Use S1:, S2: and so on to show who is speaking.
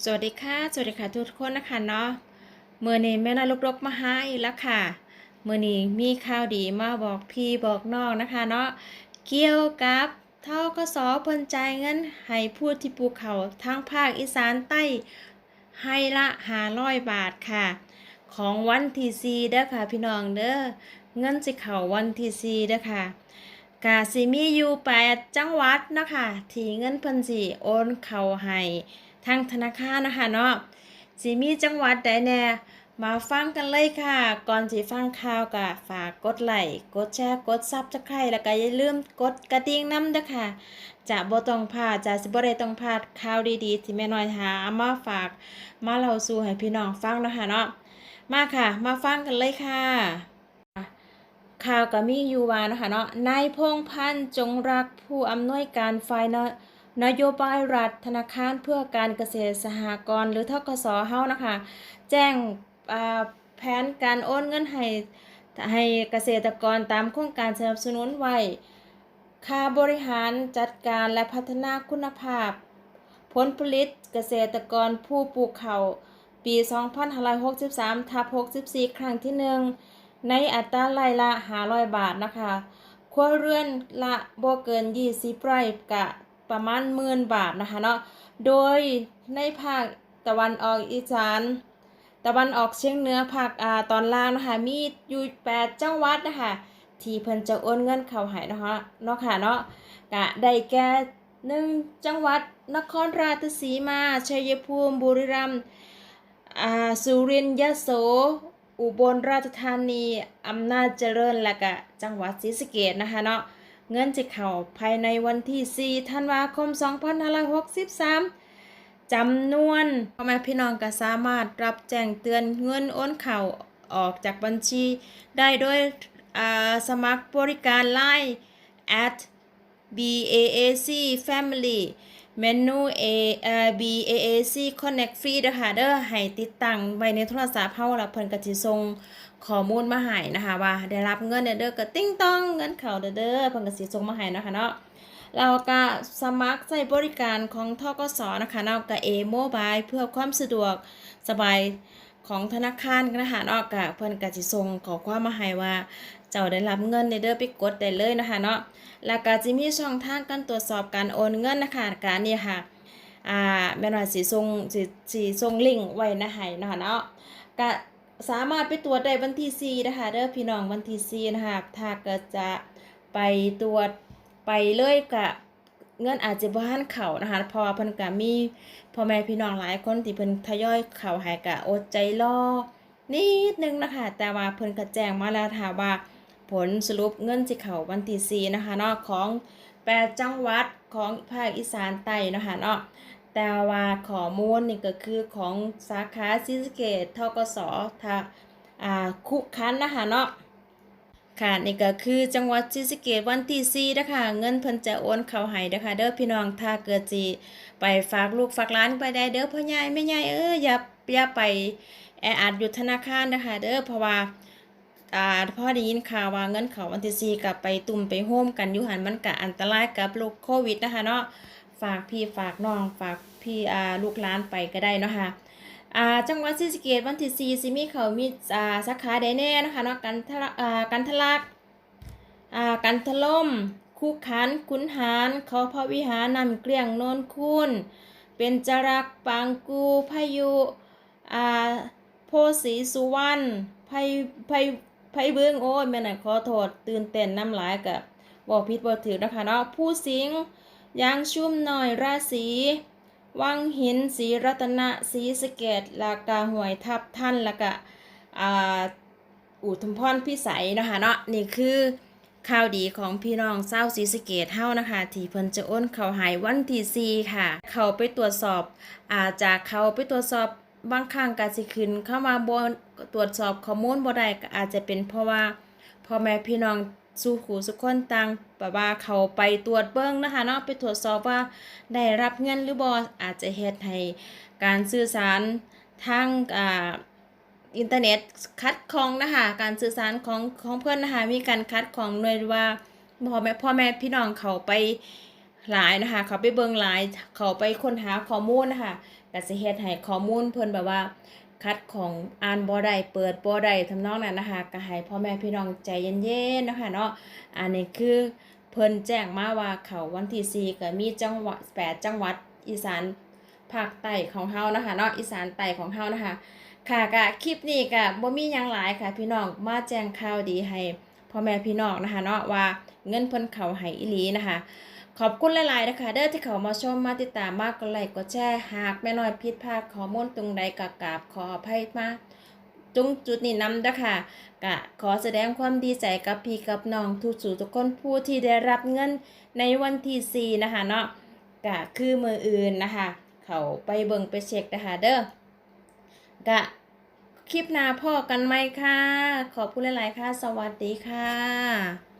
S1: สวัสดีค่ะ สวัสดีค่ะทุกคนนะคะเนาะเมื่อนี้แม่น้อยลูกรกมาใหาอีกแล้วค่ะเมื่อนี้มีข่าวดีมาบอกพี่บอกน้องนะคะเนาะเกี่ยวกับเท่ากสเพิ่นจ่ายเงินให้ผู้ที่ปลูกเขาวทางภาคอีสานใต้ให้ละ500บาทค่ะ ของวันที่สี่เด้อค่ะพี่น้องเด้อเงินสิเขาวันที่สี่เด้อค่ะกาสิมีอยู่แปดจังหวัดนะคะที่เงินเพิ่นสิโอนเข้าให้ ทางธนาคารนะคะเนาะสิมีจังหวัดใดแน่มาฟังกันเลยค่ะ ก่อนสิฟังข่าวก็ฝากกดไลค์กดแชร์กดซับสไครต์แล้วก็อย่าลืมกดกระดิ่งน้ำด้อค่ะ จะบ่ต้องพลาดจะสิบ่ได้ต้องพลาดข่าวดีๆที่แม่น้อยหาเอามาฝากมาเล่าสู่ให้พี่น้องฟังนะคะเนาะมาค่ะ มาฟังกันเลยค่ะข่าวก็มีอยู่ว่านะคะเนาะนายพงพันธ์จงรักผู้อำนวยการฝ่ายน นโยบายรัฐธนาคารเพื่อการเกษตรสหกรณ์หรือทกสเฮานะคะ แจ้งแผนการโอนเงินให้ให้เกษตรกรตามโครงการสนับสนุนไว้ ค่าบริหารจัดการและพัฒนาคุณภาพ ผลผลิตเกษตรกรผู้ปลูกเขาวปี 2563ทับ64 ครั้งที่หนึ่งในอัตราไร่ละ500 บาทนะคะครัวเรือนละบ่เกิน 20ไร่กะ ประมาณหมื่นบาทนะคะเนาะ โดยในภาคตะวันออกอีสานตะวันออกเฉียงเหนือภาคอ่าตอนล่างนะคะมีอยู่8จังหวัดนะคะที่เพิ่นจะโอนเงินเข้าให้นะคะเนาะค่ะเนาะกะได้แก่หนึ่งจังหวัดนครราชสีมาชัยภูมิบุรีรัมย์อ่าสุรินทร์ยโส อุบลราชธานีอำนาจเจริญและก็จังหวัดศรีสะเกษนะคะเนาะ เงินจะเข้าภายในวันที่4ธันวาคม 2563จำนวนพ่อแม่พี่น้องก็สามารถรับแจ้งเตือนเงินโอนเข้าออกจากบัญชีได้โดยสมัครบริการไลน์ at BAAC Family เมนู A เอ่อ BAAC Connect Free เด้อค่ะเด้อให้ติดตั้งไว้ในโทรศัพท์เฮาแล้วเพิ่นก็สิส่งข้อมูลมาให้นะคะว่าได้รับเงินเด้อเด้อก็ติ้งต้องเงินเข้าเด้อเด้อเพิ่นก็สิส่งมาให้นะคะเนาะแล้วก็สมัครใช้บริการของทกสนะคะเนาะกับ A Mobile เพื่อความสะดวกสบายของธนาคารนะคะเนาะก็เพิ่นก็สิส่งข้อความมาให้ว่า เจ้าได้รับเงินในเด้อไปกดได้เลยนะคะเนาะแล้วก็จะมีช่องทางการตรวจสอบการโอนเงินนะคะการนี่ค่ะอ่าแม่นว่าสิส่งสิสิส่งลิงไว้นะให้นะคะเนาะก็สามารถไปตรวจได้วันที่4นะคะเด้อพี่น้องวันที่4นะคะถ้ากิดจะไปตรวจไปเลยก็เงินอาจจะบ่ทันเขานะคะพราะว่าเพิ่นก็มีพ่อแม่พี่น้องหลายคนที่เพิ่นทยอยเข้าให้ก็อดใจรอนิดนึงนะคะแต่ว่าเพิ่นก็แจ้งมาแล้วค่ะว่า ผลสรุปเงินสิเขาวันที่4นะคะเนาะของ8จังหวัดของภาคอีสานใต้นะคะเนาะแต่ว่าข้อมูลนี่ก็คือของสาขาศรีสเกษทกสทาอ่าคุคันนะคะเนาะค่ะนี่ก็คือจังหวัดศรีสเกษวันที่4นะคะเงินเพิ่นจะโอนเข้าให้เด้อค่ะเด้อพี่น้องถ้าเกิดสิไปฝากลูกฝากหลานไปได้เด้อพ่อใหญ่แม่ใหญ่เอ้ยอย่าอย่าไปแออัดอยู่ธนาคารนะคะเด้อเพราะว่า อ่าพอได้ยินข่าวว่าเงินเขาวันที่สี่กับไปตุ่มไปโฮมกันอยู่หันมันกะอันตรายกับโรคโควิดนะคะเนาะฝากพี่ฝากน้องฝากพี่อ่าลูกหลานไปก็ได้เนาะค่ะอ่าจังหวัดศรีสะเกษวันที่สี่สิมีเขามีอ่าสาขาใดแน่นะคะเนาะกันทะละอ่ากันทะลักอ่ากันทะล่มคูขันขุนหารเขาพระวิหารนำเกลี้ยงโนนคุณเป็นจรักปางกูพายุอ่าโพสีสุวรรณไพไพ ไผเบิ่งโอ้ยแม่น่ะขอโทษตื่นเต้นน้ำหลายกับบ่ผิดบ่ถือนะคะเนาะผู้สิงยางชุ่มหน้อยราศีวังหินศรีรัตนะศรีสเกดลากาหวยทับท่านแล้วก็อ่าอุทุมพรพิสัยนะคะเนาะนี่คือข่าวดีของพี่น้องเศร้าวศรีสเกดเฮานะคะ ที่เพิ่นจะโอนเขาหายวันที่4ค่ะ เขาไปตรวจสอบอาจากเขาไปตรวจสอบ บางครั้งก็สิขึ้นเข้ามาบนตรวจสอบข้อมูลบ่ได้ก็อาจจะเป็นเพราะว่าพ่อแม่พี่น้องสู่ขู่สุกคนต่างแบบว่าเขาไปตรวจเบิ่งนะคะเนาะไปตรวจสอบว่าได้รับเงินหรือบ่อาจจะเฮ็ดให้การสื่อสารทางอ่าอินเทอร์เน็ตคัดของนะคะการสื่อสารของของเพื่อนนะคะมีการคัดของหน่วยว่าพ่อแม่พ่อแม่พี่น้องเขาไปหลายนะคะเขาไปเบิ่งหลายเขาไปค้นหาข้อมูลนะคะ ก็สิเฮ็ดให้ข้อมูลเพิ่นแบบว่า คัดของอ่านบ่ได้เปิดบ่ได้ทำนองนั้นนะคะก็ให้พ่อแม่พี่น้องใจเย็นๆนะคะเนาะอันนี้คือเพิ่นแจ้งมาว่าเขาวันที่4ก็มีจังหวัด8จังหวัดอีสานภาคใต้ของเฮานะคะเนาะอีสานใต้ของเฮานะคะ ค่ะก็คลิปนี้ก็บ่มีหยังหลายค่ะ พี่น้องมาแจ้งข่าวดีให้พ่อแม่พี่น้องนะคะเนาะว่าเงินเพิ่นเข้าให้อีหลีนะคะ ขอบคุณหลายๆนะคะเด้อที่เขามาชมมาติดตามมากกดไลค์กดแชร์หากแม่น้อยผิดพลาดข้อมูลตรงใดก็กราบขออภัยมาตรงจุดนี้นำเด้อค่ะก็ขอแสดงความดีใจกับพี่กับน้องทุกสู่ทุกคนผู้ที่ได้รับเงินในวันที่4นะคะเนาะก็คือมืออื่นนะคะ เขาไปเบิ่งไปเช็คนะคะเด้อกะคลิปหน้าพ่อกันไหมคะขอบคุณหลาย ๆ ค่ะ สวัสดีค่ะ